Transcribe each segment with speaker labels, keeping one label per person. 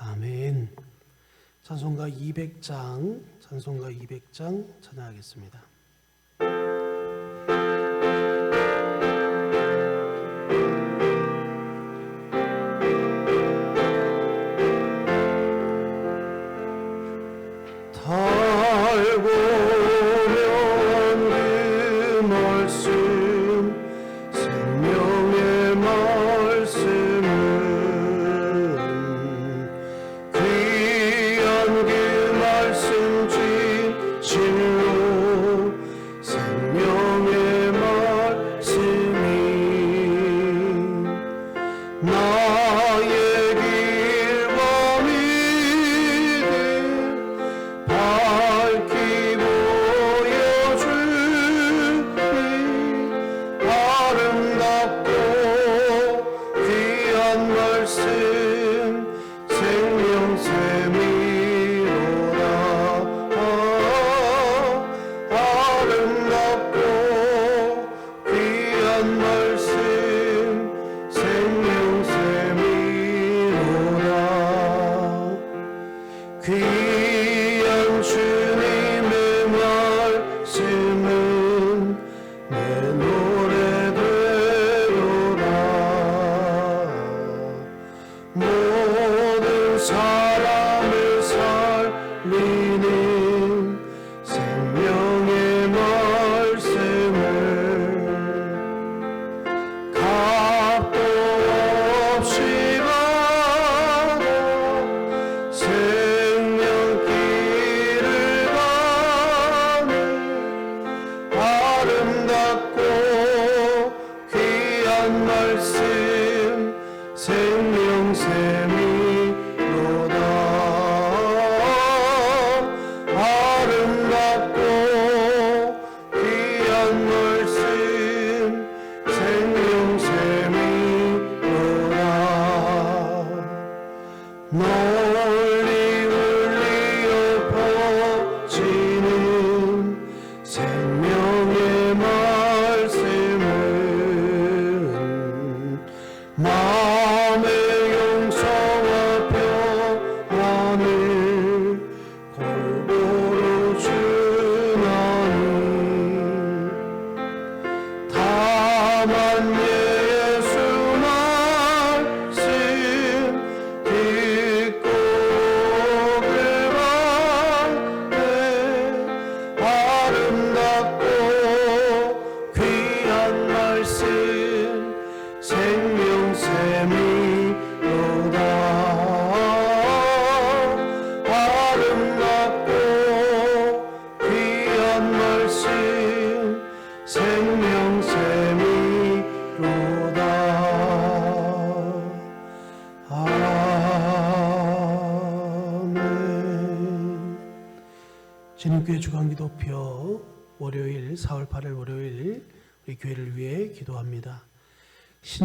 Speaker 1: 아멘. 찬송가 200장, 찬송가 200장 찬양하겠습니다.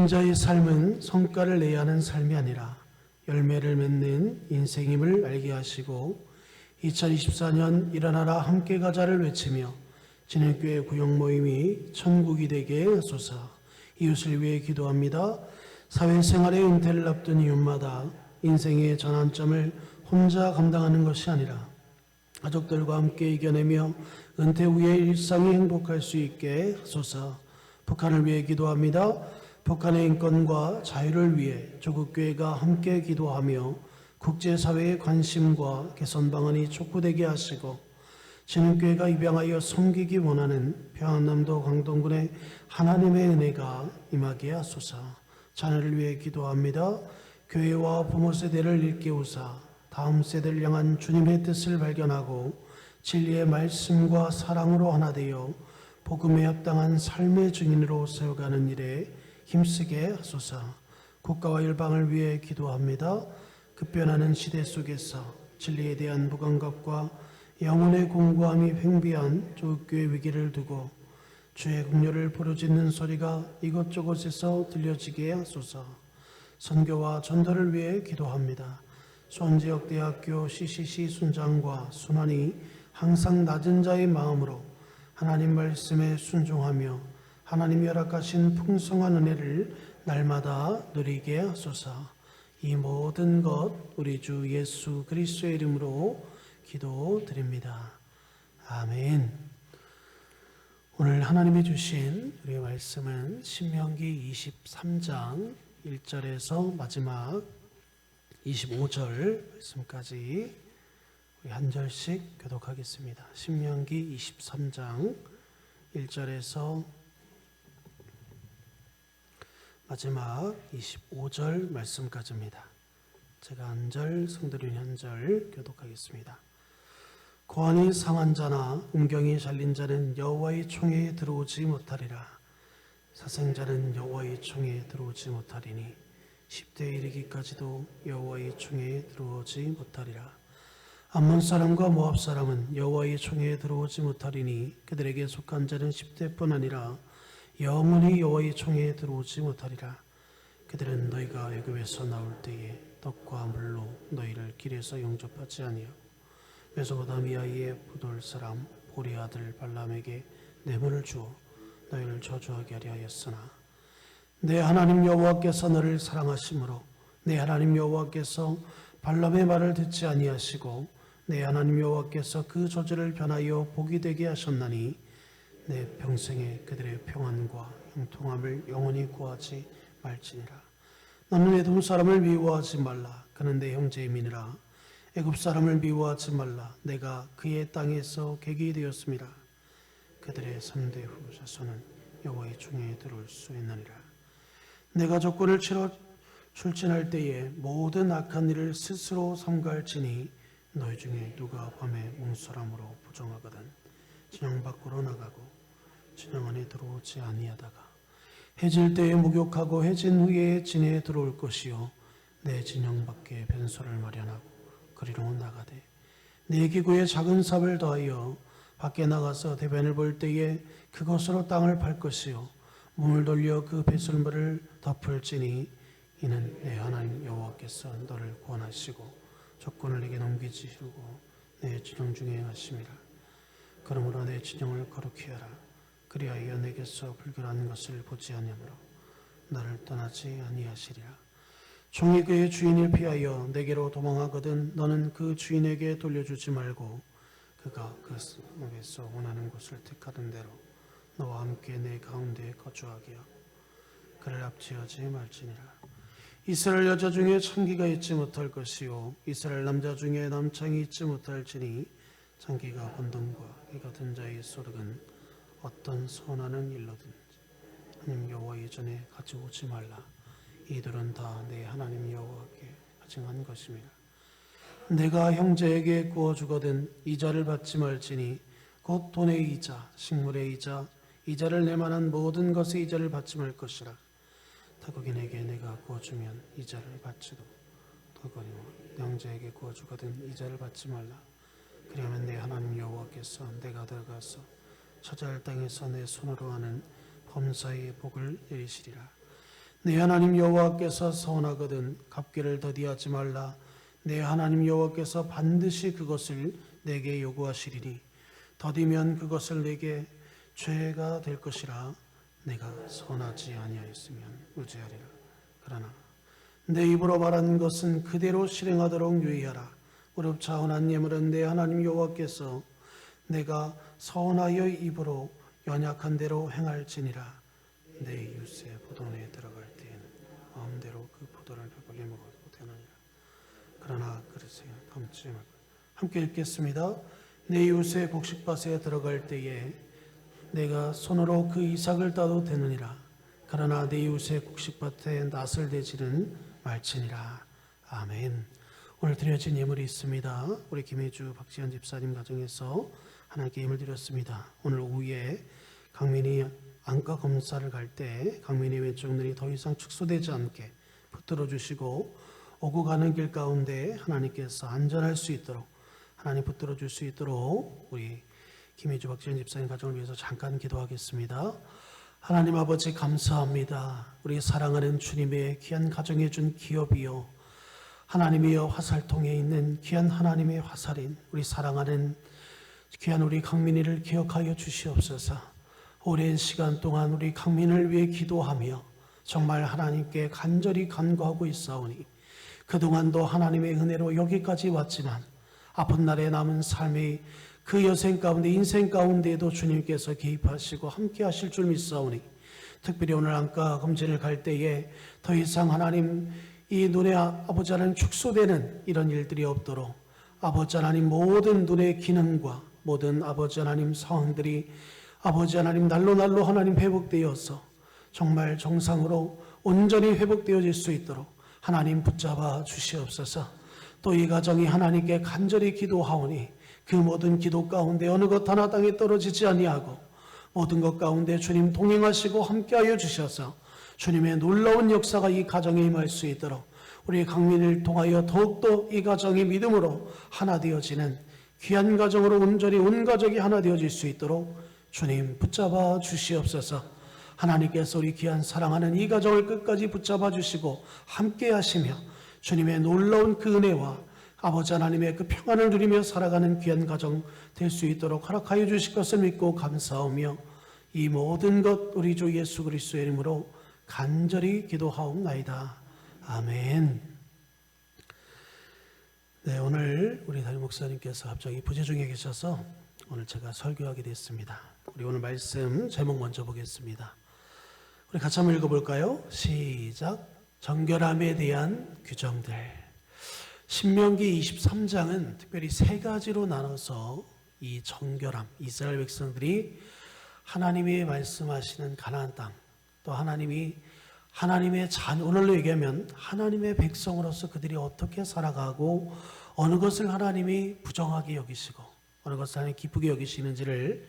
Speaker 1: 신자의 삶은 성과를 내야 하는 삶이 아니라 열매를 맺는 인생임을 알게 하시고 2024년 일어나라 함께 가자를 외치며 진행교회 구역 모임이 천국이 되게 하소서 이웃을 위해 기도합니다. 사회생활의 은퇴를 앞둔 이웃마다 인생의 전환점을 혼자 감당하는 것이 아니라 가족들과 함께 이겨내며 은퇴 후의 일상이 행복할 수 있게 하소서 북한을 위해 기도합니다. 북한의 인권과 자유를 위해 조국교회가 함께 기도하며 국제사회의 관심과 개선 방안이 촉구되게 하시고 진흥교회가 입양하여 섬기기 원하는 평안남도 광동군의 하나님의 은혜가 임하게 하소서 자녀를 위해 기도합니다. 교회와 부모 세대를 일깨우사 다음 세대를 향한 주님의 뜻을 발견하고 진리의 말씀과 사랑으로 하나 되어 복음에 합당한 삶의 증인으로 세워가는 일에 힘쓰게 하소서 국가와 일방을 위해 기도합니다. 급변하는 시대 속에서 진리에 대한 무감각과 영혼의 공고함이 횡비한 조국교의 위기를 두고 주의 국료를 부르짖는 소리가 이곳저곳에서 들려지게 하소서 선교와 전도를 위해 기도합니다. 수원지역대학교 CCC 순장과 순환이 항상 낮은 자의 마음으로 하나님 말씀에 순종하며 하나님이 허락하신 풍성한 은혜를 날마다 누리게 하소서 이 모든 것 우리 주 예수 그리스도의 이름으로 기도드립니다. 아멘. 오늘 하나님이 주신 우리의 말씀은 신명기 23장 1절에서 마지막 25절 말씀까지 우리 한 절씩 교독하겠습니다. 신명기 23장 1절에서 마지막 25절 말씀까지입니다. 제가 한 절, 성도님 한절 교독하겠습니다. 고안이 상한 자나 음경이 잘린 자는 여호와의 총회에 들어오지 못하리라. 사생자는 여호와의 총회에 들어오지 못하리니 10대에 이르기까지도 여호와의 총회에 들어오지 못하리라. 암몬 사람과 모압 사람은 여호와의 총회에 들어오지 못하리니 그들에게 속한 자는 10대뿐 아니라 영원히 여호와의 총회에 들어오지 못하리라. 그들은 너희가 애굽에서 나올 때에 떡과 물로 너희를 길에서 영접하지 아니하고 메소포타미아의 부돌 사람 보리 아들 발람에게 뇌물을 주어 너희를 저주하게 하려 하였으나 내 하나님 여호와께서 너를 사랑하심으로 내 하나님 여호와께서 발람의 말을 듣지 아니하시고 내 하나님 여호와께서 그 저주를 변하여 복이 되게 하셨나니 내 평생에 그들의 평안과 형통함을 영원히 구하지 말지니라. 너는 에돔 사람을 미워하지 말라. 그는 내 형제임이니라. 애굽 사람을 미워하지 말라. 내가 그의 땅에서 객이 되었음이라 그들의 3대 후 자손은 여호와의 중에 들어올 수 있느니라. 내가 조건을 치러 출진할 때에 모든 악한 일을 스스로 삼가할지니 너희 중에 누가 밤에 몽설함으로 부정하거든 진영 밖으로 나가고 진영 안에 들어오지 아니하다가 해질 때에 목욕하고 해진 후에 진에 들어올 것이요. 내 진영 밖에 변소를 마련하고 그리로 나가되 내 기구에 작은 삽을 더하여 밖에 나가서 대변을 볼 때에 그것으로 땅을 팔 것이요. 몸을 돌려 그 배설물을 덮을지니 이는 내 하나님 여호와께서 너를 구원하시고 조건을 내게 넘기시고 내 진영 중에 하심이라. 그러므로 내 진영을 거룩히 하라 그리하여 내게서 불결한 것을 보지 아니하므로 나를 떠나지 아니하시리라. 종이 그의 주인을 피하여 내게로 도망하거든 너는 그 주인에게 돌려주지 말고 그가 그 속에서 원하는 곳을 택하던 대로 너와 함께 내 가운데 거주하게 하고 그를 압제하지 말지니라. 이스라엘 여자 중에 창기가 있지 못할 것이요 이스라엘 남자 중에 남창이 있지 못할지니 창기가 혼돈과 이 같은 자의 소득은 어떤 선하는 일로든지 하나님 여호와 예전에 가져오지 말라. 이들은 다 내 하나님 여호와께 가증한 것입니다. 내가 형제에게 구워주거든 이자를 받지 말지니 곧 돈의 이자 식물의 이자 이자를 내만한 모든 것의 이자를 받지 말 것이라. 타국인에게 내가 구워주면 이자를 받지도 더거니와 형제에게 구워주거든 이자를 받지 말라. 그러면 내 하나님 여호와께서 내가 들어가서 처자할 땅에서 내 손으로 하는 범사의 복을 내리시리라 내 하나님 여호와께서 서운하거든 갚기를 더디하지 말라 내 하나님 여호와께서 반드시 그것을 내게 요구하시리니 더디면 그것을 내게 죄가 될 것이라 내가 선하지 아니하였으면 의지하리라. 그러나 내 입으로 말한 것은 그대로 실행하도록 유의하라. 무릎 차원한 예물은 내 하나님 여호와께서 내가 서원하여 입으로 연약한 대로 행할지니라. 내 이웃의 포도원에 들어갈 때에는 마음대로 그 포도를 배불리 먹어도 되느니라. 그러나 그러세요. 다음 주에 말- 함께 읽겠습니다. 내 이웃의 곡식밭에 들어갈 때에 내가 손으로 그 이삭을 따도 되느니라. 그러나 내 이웃의 곡식밭에 낫을 대지는 말지니라. 아멘. 오늘 드려진 예물이 있습니다. 우리 김혜주 박지현 집사님 가정에서 하나님께 예물 드렸습니다. 오늘 오후에 강민이 안과 검사를 갈 때 강민이 왼쪽 눈이 더 이상 축소되지 않게 붙들어 주시고 오고 가는 길 가운데 하나님께서 안전할 수 있도록 하나님 붙들어 줄 수 있도록 우리 김혜주 박지현 집사님 가정을 위해서 잠깐 기도하겠습니다. 하나님 아버지 감사합니다. 우리 사랑하는 주님의 귀한 가정에 준 기업이요. 하나님이여 화살통에 있는 귀한 하나님의 화살인 우리 사랑하는 귀한 우리 강민이를 기억하여 주시옵소서. 오랜 시간 동안 우리 강민을 위해 기도하며 정말 하나님께 간절히 간구하고 있사오니 그동안도 하나님의 은혜로 여기까지 왔지만 아픈 날에 남은 삶의 그 여생 가운데 인생 가운데에도 주님께서 개입하시고 함께 하실 줄 믿사오니 특별히 오늘 안과 검진을 갈 때에 더 이상 하나님 이 눈의 아- 아버지 하나님 축소되는 이런 일들이 없도록 아버지 하나님 모든 눈의 기능과 모든 아버지 하나님 상황들이 아버지 하나님 날로 날로 하나님 회복되어서 정말 정상으로 온전히 회복되어질 수 있도록 하나님 붙잡아 주시옵소서. 또 이 가정이 하나님께 간절히 기도하오니 그 모든 기도 가운데 어느 것 하나 땅에 떨어지지 아니하고 모든 것 가운데 주님 동행하시고 함께하여 주셔서 주님의 놀라운 역사가 이 가정에 임할 수 있도록 우리 강민을 통하여 더욱더 이 가정이 믿음으로 하나 되어지는 귀한 가정으로 온전히 온 가족이 하나 되어질 수 있도록 주님 붙잡아 주시옵소서. 하나님께서 우리 귀한 사랑하는 이 가정을 끝까지 붙잡아 주시고 함께 하시며 주님의 놀라운 그 은혜와 아버지 하나님의 그 평안을 누리며 살아가는 귀한 가정 될 수 있도록 허락하여 주실 것을 믿고 감사하며 이 모든 것 우리 주 예수 그리스도의 이름으로 간절히 기도하옵나이다. 아멘. 네, 오늘 우리 담임 목사님께서 갑자기 부재 중에 계셔서 오늘 제가 설교하게 됐습니다. 우리 오늘 말씀 제목 먼저 보겠습니다. 우리 같이 한번 읽어볼까요? 시작. 정결함에 대한 규정들. 신명기 23장은 특별히 세 가지로 나눠서 이 정결함, 이스라엘 백성들이 하나님이 말씀하시는 가나안 땅, 또 하나님이 하나님의 자녀, 오늘로 얘기하면 하나님의 백성으로서 그들이 어떻게 살아가고 어느 것을 하나님이 부정하게 여기시고 어느 것을 하나님 기쁘게 여기시는지를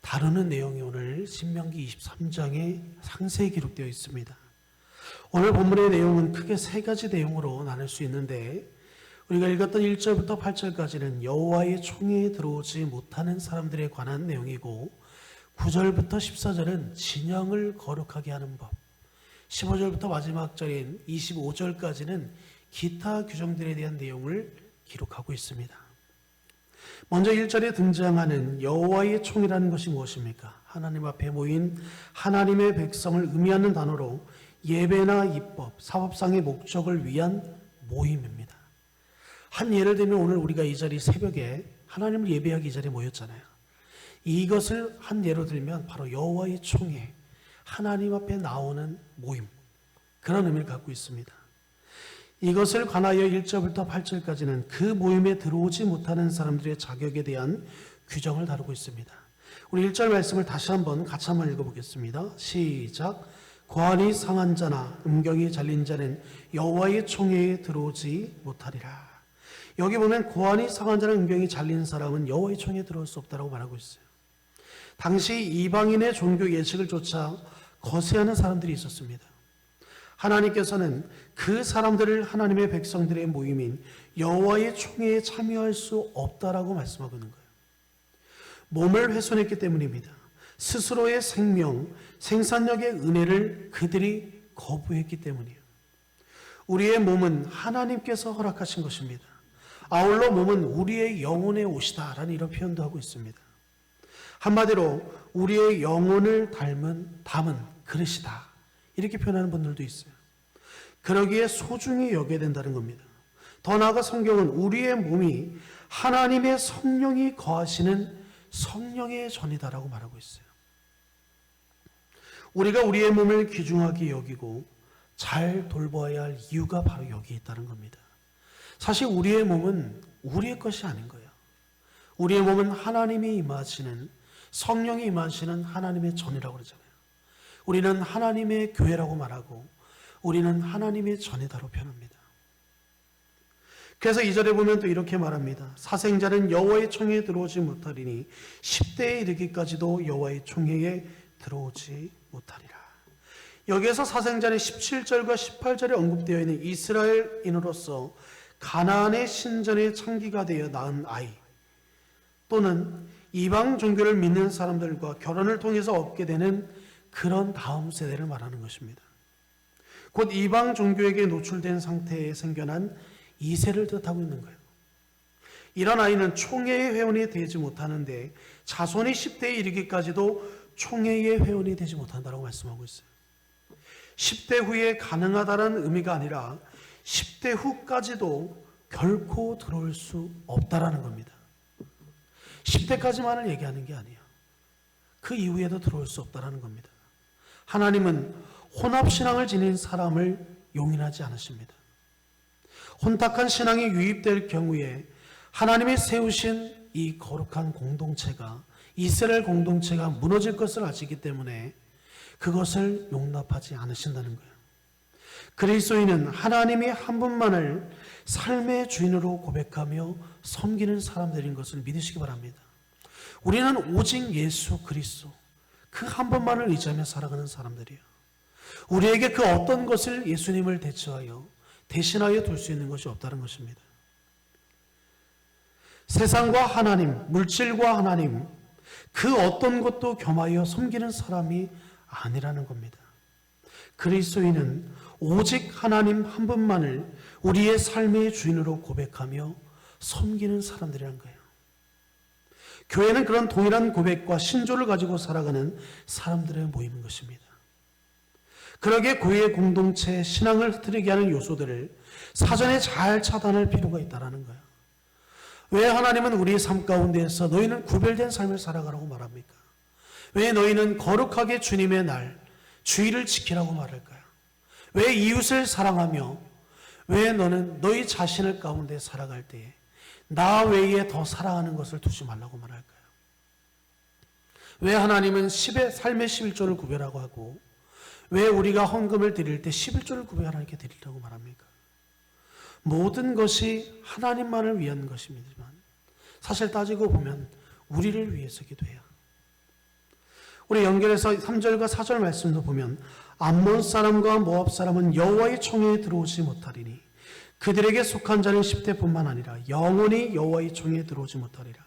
Speaker 1: 다루는 내용이 오늘 신명기 23장에 상세히 기록되어 있습니다. 오늘 본문의 내용은 크게 세 가지 내용으로 나눌 수 있는데 우리가 읽었던 1절부터 8절까지는 여호와의 총회에 들어오지 못하는 사람들에 관한 내용이고 9절부터 14절은 진영을 거룩하게 하는 법 15절부터 마지막 절인 25절까지는 기타 규정들에 대한 내용을 기록하고 있습니다. 먼저 1절에 등장하는 여호와의 총이라는 것이 무엇입니까? 하나님 앞에 모인 하나님의 백성을 의미하는 단어로 예배나 입법, 사법상의 목적을 위한 모임입니다. 한 예를 들면 오늘 우리가 이 자리 새벽에 하나님을 예배하기 이 자리에 모였잖아요. 이것을 한 예로 들면 바로 여호와의 총회, 하나님 앞에 나오는 모임 그런 의미를 갖고 있습니다. 이것을 관하여 1절부터 8절까지는 그 모임에 들어오지 못하는 사람들의 자격에 대한 규정을 다루고 있습니다. 우리 1절 말씀을 다시 한번 같이 한번 읽어보겠습니다. 시작. 고안이 상한 자나 음경이 잘린 자는 여호와의 총회에 들어오지 못하리라. 여기 보면 고안이 상한 자나 음경이 잘린 사람은 여호와의 총회에 들어올 수 없다라고 말하고 있어요. 당시 이방인의 종교 예식을 쫓아 거세하는 사람들이 있었습니다. 하나님께서는 그 사람들을 하나님의 백성들의 모임인 여호와의 총회에 참여할 수 없다라고 말씀하고 있는 거예요. 몸을 훼손했기 때문입니다. 스스로의 생명, 생산력의 은혜를 그들이 거부했기 때문이에요. 우리의 몸은 하나님께서 허락하신 것입니다. 아울러 몸은 우리의 영혼의 옷이다라는 이런 표현도 하고 있습니다. 한마디로 우리의 영혼을 닮은 담은 그릇이다. 이렇게 표현하는 분들도 있어요. 그러기에 소중히 여겨야 된다는 겁니다. 더 나아가 성경은 우리의 몸이 하나님의 성령이 거하시는 성령의 전이다라고 말하고 있어요. 우리가 우리의 몸을 귀중하게 여기고 잘 돌보아야 할 이유가 바로 여기 있다는 겁니다. 사실 우리의 몸은 우리의 것이 아닌 거예요. 우리의 몸은 하나님이 임하시는 성령이 임하시는 하나님의 전이라고 그러잖아요. 우리는 하나님의 교회라고 말하고 우리는 하나님의 전이다로 표현합니다. 그래서 이절에 보면 또 이렇게 말합니다. 사생자는 여호와의 총회에 들어오지 못하리니 10대에 이르기까지도 여호와의 총회에 들어오지 못하리라. 여기에서 사생자는 17절과 18절에 언급되어 있는 이스라엘인으로서 가나안의 신전의 창기가 되어 낳은 아이 또는 이방 종교를 믿는 사람들과 결혼을 통해서 얻게 되는 그런 다음 세대를 말하는 것입니다. 곧 이방 종교에게 노출된 상태에 생겨난 이세를 뜻하고 있는 거예요. 이런 아이는 총회의 회원이 되지 못하는데 자손이 10대에 이르기까지도 총회의 회원이 되지 못한다고 말씀하고 있어요. 10대 후에 가능하다는 의미가 아니라 10대 후까지도 결코 들어올 수 없다라는 겁니다. 10대까지만을 얘기하는 게 아니에요. 그 이후에도 들어올 수 없다라는 겁니다. 하나님은 혼합신앙을 지닌 사람을 용인하지 않으십니다. 혼탁한 신앙이 유입될 경우에 하나님이 세우신 이 거룩한 공동체가 이스라엘 공동체가 무너질 것을 아시기 때문에 그것을 용납하지 않으신다는 거예요. 그리스도인은 하나님이 한 분만을 삶의 주인으로 고백하며 섬기는 사람들인 것을 믿으시기 바랍니다. 우리는 오직 예수 그리스도 그한 분만을 의지하며 살아가는 사람들이에요. 우리에게 그 어떤 것을 예수님을 대처하여 대신하여 둘 수 있는 것이 없다는 것입니다. 세상과 하나님, 물질과 하나님, 그 어떤 것도 겸하여 섬기는 사람이 아니라는 겁니다. 그리스도인은 오직 하나님 한 분만을 우리의 삶의 주인으로 고백하며 섬기는 사람들이란 거예요. 교회는 그런 동일한 고백과 신조를 가지고 살아가는 사람들의 모임인 것입니다. 그러기에 교회의 공동체 신앙을 흐트리게 하는 요소들을 사전에 잘 차단할 필요가 있다는 거예요. 왜 하나님은 우리의 삶 가운데에서 너희는 구별된 삶을 살아가라고 말합니까? 왜 너희는 거룩하게 주님의 날, 주의를 지키라고 말할까요? 왜 이웃을 사랑하며 왜 너는 너희 자신을 가운데 살아갈 때에 나 외에 더 사랑하는 것을 두지 말라고 말할까요? 왜 하나님은 10의 삶의 11조를 구별하고 하고 왜 우리가 헌금을 드릴 때 11조를 구별하게 드리라고 말합니까? 모든 것이 하나님만을 위한 것입니다만 사실 따지고 보면 우리를 위해서 기도 해요. 우리 연결해서 3절과 4절 말씀도 보면 암몬 사람과 모압 사람은 여호와의 총회에 들어오지 못하리니 그들에게 속한 자는 10대뿐만 아니라 영원히 여호와의 총회에 들어오지 못하리라.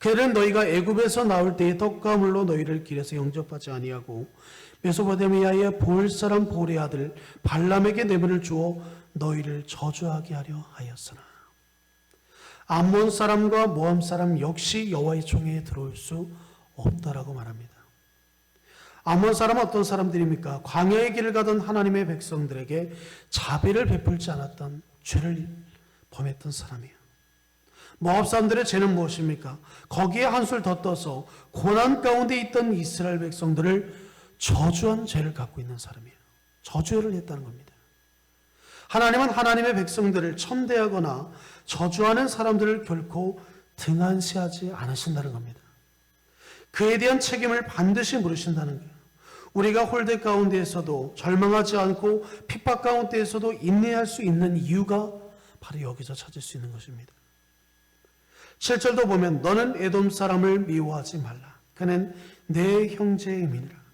Speaker 1: 그들은 너희가 애굽에서 나올 때에 떡과 물로 너희를 길에서 영접하지 아니하고 메소포타미아의 볼 사람 볼의 아들 발람에게 뇌물을 주어 너희를 저주하게 하려 하였으나 암몬 사람과 모함 사람 역시 여호와의 총회에 들어올 수 없다라고 말합니다. 아몬 사람은 어떤 사람들입니까? 광야의 길을 가던 하나님의 백성들에게 자비를 베풀지 않았던 죄를 범했던 사람이에요. 모압 사람들의 죄는 무엇입니까? 거기에 한술 더 떠서 고난 가운데 있던 이스라엘 백성들을 저주한 죄를 갖고 있는 사람이에요. 저주를 했다는 겁니다. 하나님은 하나님의 백성들을 천대하거나 저주하는 사람들을 결코 등한시하지 않으신다는 겁니다. 그에 대한 책임을 반드시 물으신다는 거예요. 우리가 홀대 가운데에서도 절망하지 않고 핍박 가운데에서도 인내할 수 있는 이유가 바로 여기서 찾을 수 있는 것입니다. 7절도 보면 너는 에돔 사람을 미워하지 말라. 그는 내 형제의 민이라.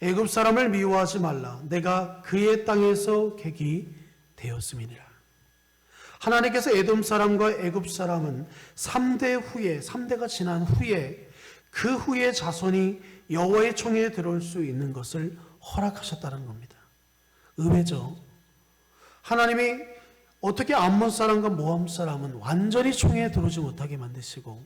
Speaker 1: 애굽 사람을 미워하지 말라. 내가 그의 땅에서 객이 되었음이니라. 하나님께서 에돔 사람과 애굽 사람은 3대 후에 3대가 지난 후에 그 후에 자손이 여호와의 총회에 들어올 수 있는 것을 허락하셨다는 겁니다. 의외죠. 하나님이 어떻게 암몬 사람과 모함 사람은 완전히 총회에 들어오지 못하게 만드시고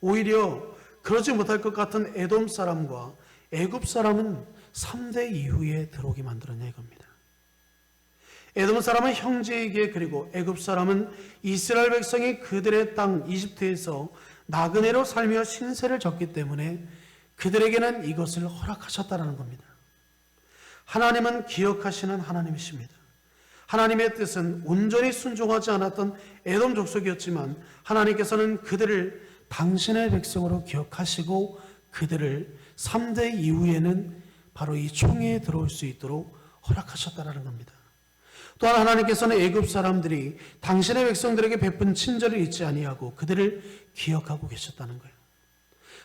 Speaker 1: 오히려 그러지 못할 것 같은 에돔 사람과 애굽 사람은 3대 이후에 들어오게 만들었냐 이겁니다. 에돔 사람은 형제에게 그리고 애굽 사람은 이스라엘 백성이 그들의 땅 이집트에서 나그네로 살며 신세를 졌기 때문에 그들에게는 이것을 허락하셨다는 겁니다. 하나님은 기억하시는 하나님이십니다. 하나님의 뜻은 온전히 순종하지 않았던 에돔 족속이었지만 하나님께서는 그들을 당신의 백성으로 기억하시고 그들을 3대 이후에는 바로 이 총회에 들어올 수 있도록 허락하셨다라는 겁니다. 또한 하나님께서는 애굽 사람들이 당신의 백성들에게 베푼 친절을 잊지 아니하고 그들을 기억하고 계셨다는 거예요.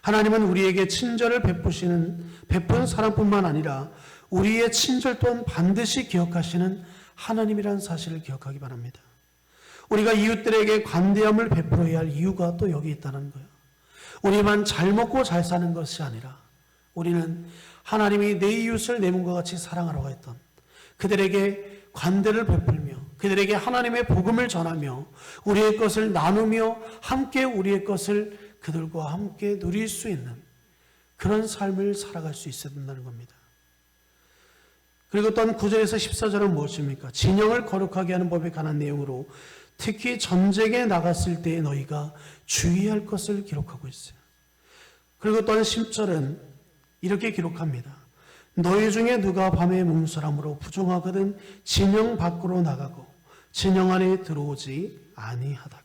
Speaker 1: 하나님은 우리에게 친절을 베푸시는 베푸는 사람뿐만 아니라 우리의 친절 또한 반드시 기억하시는 하나님이라는 사실을 기억하기 바랍니다. 우리가 이웃들에게 관대함을 베풀어야 할 이유가 또 여기 있다는 거예요. 우리만 잘 먹고 잘 사는 것이 아니라 우리는 하나님이 내 이웃을 내 몸과 같이 사랑하라고 했던 그들에게 관대를 베풀며 그들에게 하나님의 복음을 전하며 우리의 것을 나누며 함께 우리의 것을 그들과 함께 누릴 수 있는 그런 삶을 살아갈 수 있어야 된다는 겁니다. 그리고 또한 9절에서 14절은 무엇입니까? 진영을 거룩하게 하는 법에 관한 내용으로 특히 전쟁에 나갔을 때 너희가 주의할 것을 기록하고 있어요. 그리고 또한 10절은 이렇게 기록합니다. 너희 중에 누가 밤에 뭉설함으로 부정하거든 진영 밖으로 나가고 진영 안에 들어오지 아니하다가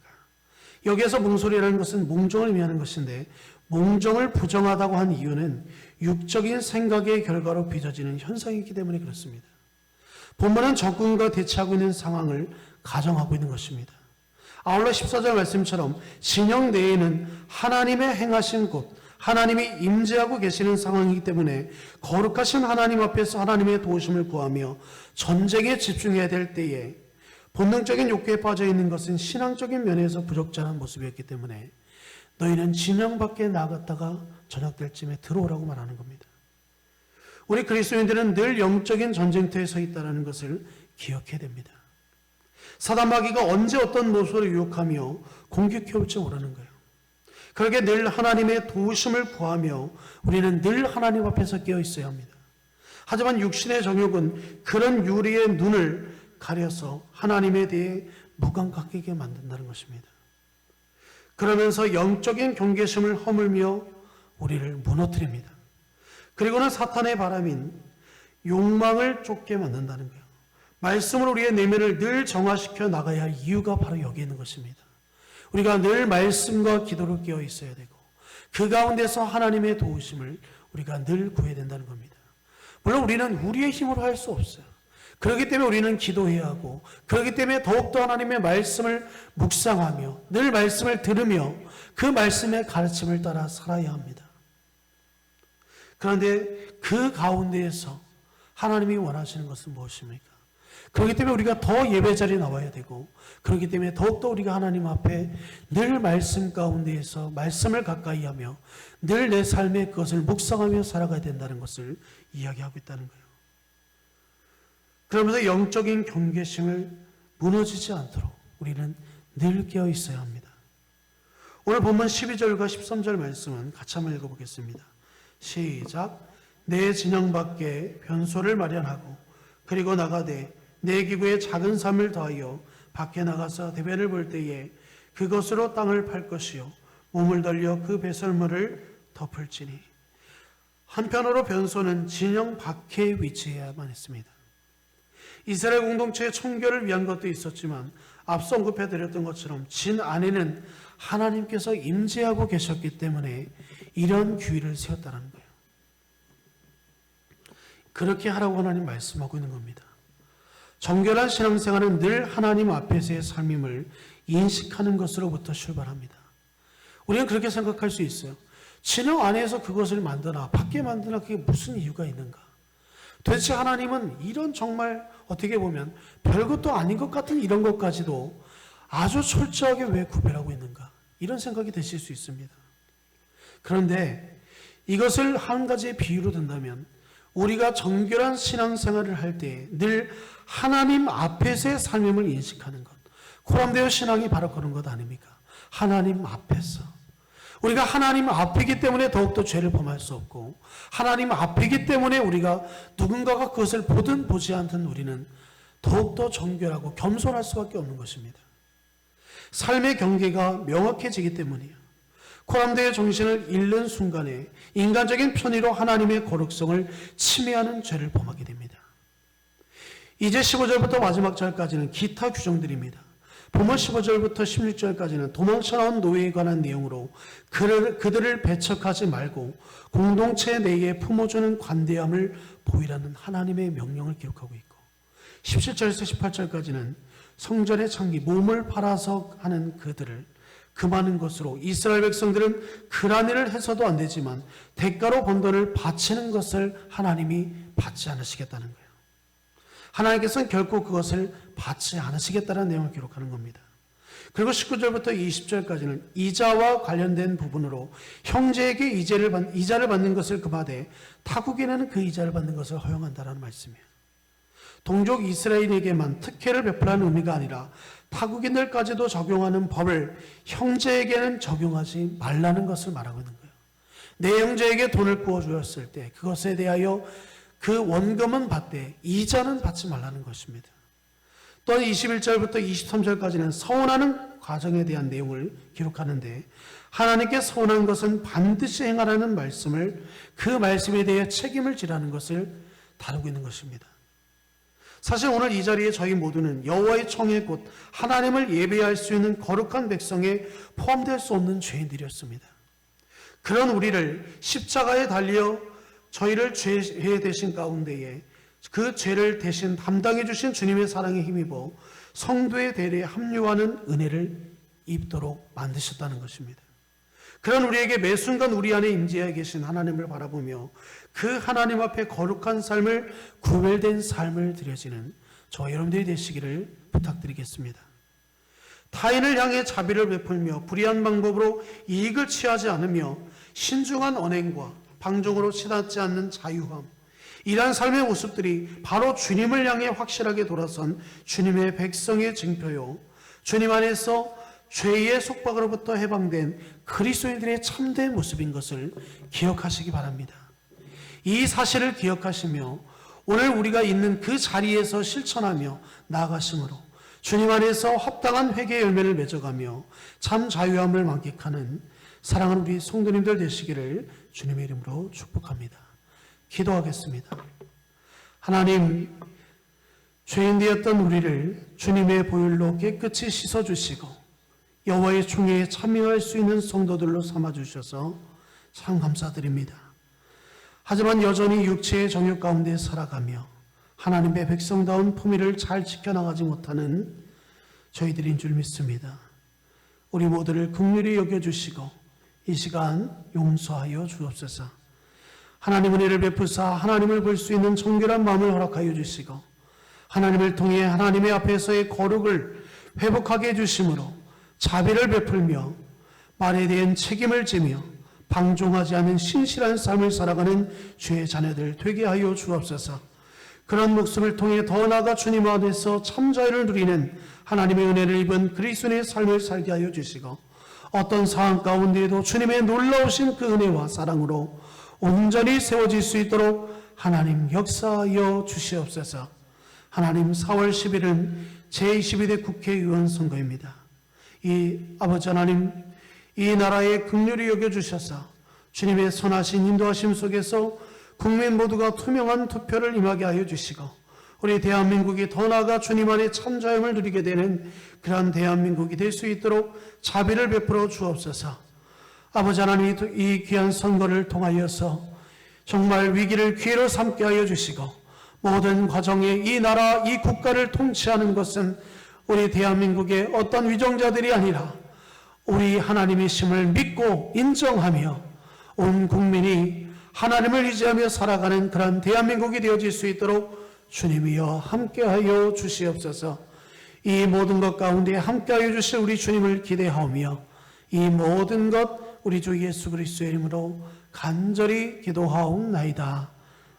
Speaker 1: 여기에서 뭉소리라는 것은 몽정을 의미하는 것인데 몽정을 부정하다고 한 이유는 육적인 생각의 결과로 빚어지는 현상이기 때문에 그렇습니다. 본문은 적군과 대치하고 있는 상황을 가정하고 있는 것입니다. 아울러 14절 말씀처럼 진영 내에는 하나님의 행하신 곳, 하나님이 임재하고 계시는 상황이기 때문에 거룩하신 하나님 앞에서 하나님의 도우심을 구하며 전쟁에 집중해야 될 때에 본능적인 욕구에 빠져 있는 것은 신앙적인 면에서 부적절한 모습이었기 때문에 너희는 진영 밖에 나갔다가 저녁 될 쯤에 들어오라고 말하는 겁니다. 우리 그리스도인들은 늘 영적인 전쟁터에 서 있다는 것을 기억해야 됩니다. 사단마귀가 언제 어떤 모습으로 유혹하며 공격해 올지 모르는 거예요. 그러게 늘 하나님의 도우심을 구하며 우리는 늘 하나님 앞에서 깨어 있어야 합니다. 하지만 육신의 정욕은 그런 유리의 눈을 가려서 하나님에 대해 무감각하게 만든다는 것입니다. 그러면서 영적인 경계심을 허물며 우리를 무너뜨립니다. 그리고는 사탄의 바람인 욕망을 쫓게 만든다는 거예요. 말씀으로 우리의 내면을 늘 정화시켜 나가야 할 이유가 바로 여기 있는 것입니다. 우리가 늘 말씀과 기도를 깨어 있어야 되고 그 가운데서 하나님의 도우심을 우리가 늘 구해야 된다는 겁니다. 물론 우리는 우리의 힘으로 할 수 없어요. 그렇기 때문에 우리는 기도해야 하고 그렇기 때문에 더욱더 하나님의 말씀을 묵상하며 늘 말씀을 들으며 그 말씀의 가르침을 따라 살아야 합니다. 그런데 그 가운데에서 하나님이 원하시는 것은 무엇입니까? 그렇기 때문에 우리가 더 예배 자리에 나와야 되고 그렇기 때문에 더욱더 우리가 하나님 앞에 늘 말씀 가운데에서 말씀을 가까이 하며 늘 내 삶의 것을 묵상하며 살아가야 된다는 것을 이야기하고 있다는 거예요. 그러면서 영적인 경계심을 무너지지 않도록 우리는 늘 깨어 있어야 합니다. 오늘 본문 12절과 13절 말씀은 같이 한번 읽어보겠습니다. 시작. 내 진영 밖에 변소를 마련하고 그리고 나가되 내 기구에 작은 삶을 더하여 밖에 나가서 대변을 볼 때에 그것으로 땅을 팔 것이요 몸을 돌려 그 배설물을 덮을지니 한편으로 변소는 진영 밖에 위치해야만 했습니다. 이스라엘 공동체의 청결을 위한 것도 있었지만 앞서 언급해 드렸던 것처럼 진 안에는 하나님께서 임재하고 계셨기 때문에 이런 규율을 세웠다는 거예요. 그렇게 하라고 하나님 말씀하고 있는 겁니다. 정결한 신앙생활은 늘 하나님 앞에서의 삶임을 인식하는 것으로부터 출발합니다. 우리는 그렇게 생각할 수 있어요. 진영 안에서 그것을 만드나 밖에 만드나 그게 무슨 이유가 있는가? 도대체 하나님은 이런 정말 어떻게 보면 별것도 아닌 것 같은 이런 것까지도 아주 철저하게 왜 구별하고 있는가? 이런 생각이 드실 수 있습니다. 그런데 이것을 한 가지의 비유로 든다면 우리가 정결한 신앙생활을 할 때 늘 하나님 앞에서의 삶임을 인식하는 것. 코람데오 신앙이 바로 그런 것 아닙니까? 하나님 앞에서. 우리가 하나님 앞이기 때문에 더욱더 죄를 범할 수 없고 하나님 앞이기 때문에 우리가 누군가가 그것을 보든 보지 않든 우리는 더욱더 정결하고 겸손할 수밖에 없는 것입니다. 삶의 경계가 명확해지기 때문이에요. 코람데의 정신을 잃는 순간에 인간적인 편의로 하나님의 거룩성을 침해하는 죄를 범하게 됩니다. 이제 15절부터 마지막 절까지는 기타 규정들입니다. 부모 15절부터 16절까지는 도망쳐 나온 노예에 관한 내용으로 그를, 그들을 배척하지 말고 공동체 내에 품어주는 관대함을 보이라는 하나님의 명령을 기록하고 있고 17절에서 18절까지는 성전의 창기 몸을 팔아서 하는 그들을 그 많은 것으로 이스라엘 백성들은 그런 일을 해서도 안 되지만 대가로 번 돈을 바치는 것을 하나님이 받지 않으시겠다는 거예요. 하나님께서는 결코 그것을 받지 않으시겠다는 내용을 기록하는 겁니다. 그리고 19절부터 20절까지는 이자와 관련된 부분으로 형제에게 이자를, 받, 이자를 받는 것을 금하되 타국인은 그 이자를 받는 것을 허용한다라는 말씀이에요. 동족 이스라엘에게만 특혜를 베풀라는 의미가 아니라 타국인들까지도 적용하는 법을 형제에게는 적용하지 말라는 것을 말하고 있는 거예요. 내 형제에게 돈을 구워 주었을 때 그것에 대하여 그 원금은 받되 이자는 받지 말라는 것입니다. 또한 21절부터 23절까지는 서운하는 과정에 대한 내용을 기록하는데 하나님께 서운한 것은 반드시 행하라는 말씀을 그 말씀에 대해 책임을 지라는 것을 다루고 있는 것입니다. 사실 오늘 이 자리에 저희 모두는 여호와의 청의 곳 하나님을 예배할 수 있는 거룩한 백성에 포함될 수 없는 죄인들이었습니다. 그런 우리를 십자가에 달려 저희를 죄 대신 가운데에 그 죄를 대신 담당해 주신 주님의 사랑에 힘입어 성도의 대리에 합류하는 은혜를 입도록 만드셨다는 것입니다. 그런 우리에게 매 순간 우리 안에 임재해 계신 하나님을 바라보며 그 하나님 앞에 거룩한 삶을 구별된 삶을 드려지는 저 여러분들이 되시기를 부탁드리겠습니다. 타인을 향해 자비를 베풀며 불의한 방법으로 이익을 취하지 않으며 신중한 언행과 방종으로 치닫지 않는 자유함 이러한 삶의 모습들이 바로 주님을 향해 확실하게 돌아선 주님의 백성의 증표요 주님 안에서 죄의 속박으로부터 해방된 그리스도인들의 참된 모습인 것을 기억하시기 바랍니다. 이 사실을 기억하시며 오늘 우리가 있는 그 자리에서 실천하며 나아가심으로 주님 안에서 합당한 회개 열매를 맺어가며 참 자유함을 만끽하는 사랑하는 우리 성도님들 되시기를 주님의 이름으로 축복합니다. 기도하겠습니다. 하나님, 죄인 되었던 우리를 주님의 보혈로 깨끗이 씻어 주시고 여호와의 총회에 참여할 수 있는 성도들로 삼아 주셔서 참 감사드립니다. 하지만 여전히 육체의 정욕 가운데 살아가며 하나님의 백성다운 품위를 잘 지켜나가지 못하는 저희들인 줄 믿습니다. 우리 모두를 극률히 여겨 주시고 이 시간 용서하여 주옵소서. 하나님 은혜를 베푸사 하나님을 볼 수 있는 정결한 마음을 허락하여 주시고 하나님을 통해 하나님의 앞에서의 거룩을 회복하게 해주심으로 자비를 베풀며 말에 대한 책임을 지며 방종하지 않은 신실한 삶을 살아가는 주의 자녀들 되게 하여 주옵소서. 그런 목숨을 통해 더 나아가 주님 안에서 참자유를 누리는 하나님의 은혜를 입은 그리스도의 삶을 살게 하여 주시고 어떤 상황 가운데에도 주님의 놀라우신 그 은혜와 사랑으로 온전히 세워질 수 있도록 하나님 역사하여 주시옵소서. 하나님 4월 10일은 제22대 국회의원 선거입니다. 이 아버지 하나님 이 나라의 긍휼히 여겨주셔서 주님의 선하신 인도하심 속에서 국민 모두가 투명한 투표를 임하게 하여 주시고 우리 대한민국이 더 나아가 주님 안에 참자임을 누리게 되는 그러한 대한민국이 될 수 있도록 자비를 베풀어 주옵소서. 아버지 하나님 이 귀한 선거를 통하여서 정말 위기를 기회로 삼게 하여 주시고 모든 과정에 이 나라 이 국가를 통치하는 것은 우리 대한민국의 어떤 위정자들이 아니라 우리 하나님의 심을 믿고 인정하며 온 국민이 하나님을 의지하며 살아가는 그런 대한민국이 되어질 수 있도록 주님이여 함께하여 주시옵소서. 이 모든 것 가운데 함께하여 주실 우리 주님을 기대하오며 이 모든 것 우리 주 예수 그리스도의 이름으로 간절히 기도하옵나이다.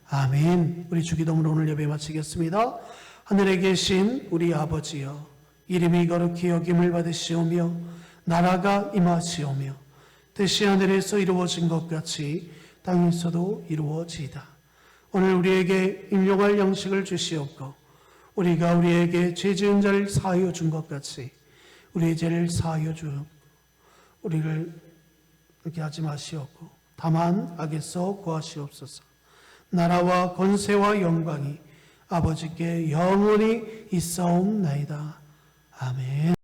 Speaker 1: 아멘. 우리 주기도문로 오늘 예배 마치겠습니다. 하늘에 계신 우리 아버지여 이름이 거룩히 여김을 받으시오며 나라가 임하시오며 뜻이 하늘에서 이루어진 것 같이 땅에서도 이루어지이다. 오늘 우리에게 일용할 양식을 주시옵고 우리가 우리에게 죄 지은 자를 사하여 준 것 같이 우리의 죄를 사하여 주 우리를 그렇게 하지 마시옵고 다만 악에서 구하시옵소서. 나라와 권세와 영광이 아버지께 영원히 있사옵나이다. 아멘.